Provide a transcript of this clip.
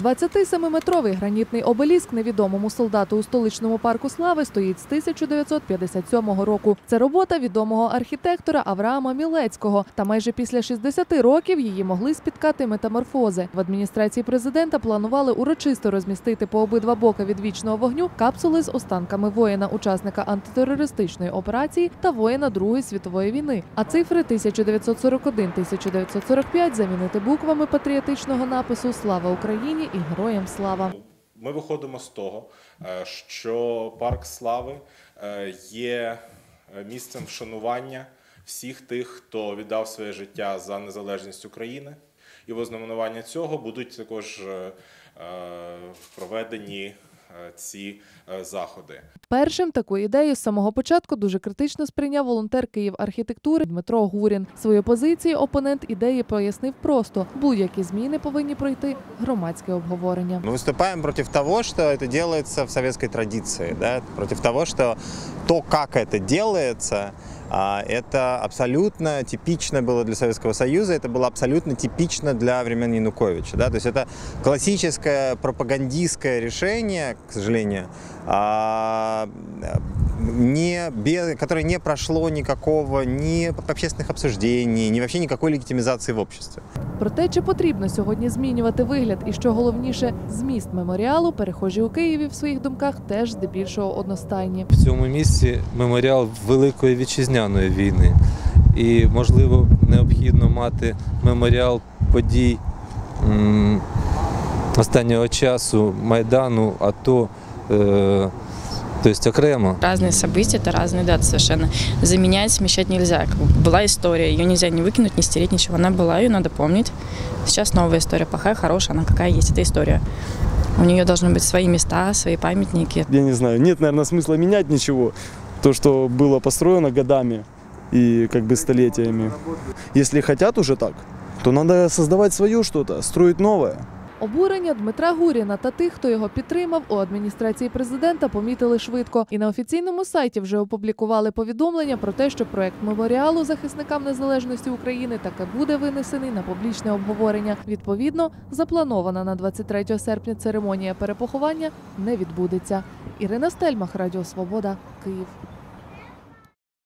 27-метровий гранітний обеліск невідомому солдату у столичному парку слави стоїть з 1957 року. Це робота відомого архітектора Авраама Мілецького. Та майже після 60 років її могли спіткати метаморфози. В адміністрації президента планували урочисто розмістити по обидва боки від вічного вогню капсули з останками воїна, учасника антитерористичної операції та воїна Другої світової війни. А цифри 1941-1945 замінити буквами патріотичного напису Слава Україні і Героям слава. Ми виходимо з того, е, що парк слави е, є е, місцем вшанування всіх тих, хто віддав своє життя за незалежність України, і в ознаменування цього будуть також проведені ці е, заходи. Першим таку ідею з самого початку дуже критично сприйняв волонтер Київ архітектури Дмитро Гурін. Свою позицію опонент ідеї пояснив просто: будь-які зміни повинні пройти громадське обговорення. Мы выступаем против того, что это делается в советской традиции, да? против того, что то, как это делается, а, это абсолютно типично было для Советского Союза, это было абсолютно типично для времен Януковича. Да? То есть это классическое пропагандистское решение, к сожалению, а, не, без, которое не прошло никакого ни общественных обсуждений, ни вообще никакой легитимизации в обществе. Про те, чи потрібно сьогодні змінювати вигляд, і що головніше, зміст меморіалу, перехожі у Києві в своїх думках теж здебільшого одностайні. В цьому місці меморіал Великої вітчизняної війни. І, можливо, необхідно мати меморіал подій останнього часу Майдану, АТО, е, тобто окремо. Разные события, это разные даты совершенно. Заменять, смещать нельзя. Была история, ее нельзя не выкинуть, не стереть, ничего. Она была, ее надо помнить. Сейчас новая история, плохая, хорошая, она какая есть, эта история. У нее должны быть свои места, свои памятники. я не знаю, нет, наверное, смысла менять ничего. То, что было построено годами и как бы столетиями. Если хотят уже так, то надо создавать свое что-то, строить новое. Обурення Дмитра Гуріна та тих, хто його підтримав у адміністрації президента, помітили швидко. І на офіційному сайті вже опублікували повідомлення про те, що проект меморіалу захисникам незалежності України таки буде винесений на публічне обговорення. Відповідно, запланована на 23 серпня церемонія перепоховання не відбудеться. Ірина Стельмах, Радіо Свобода, Київ.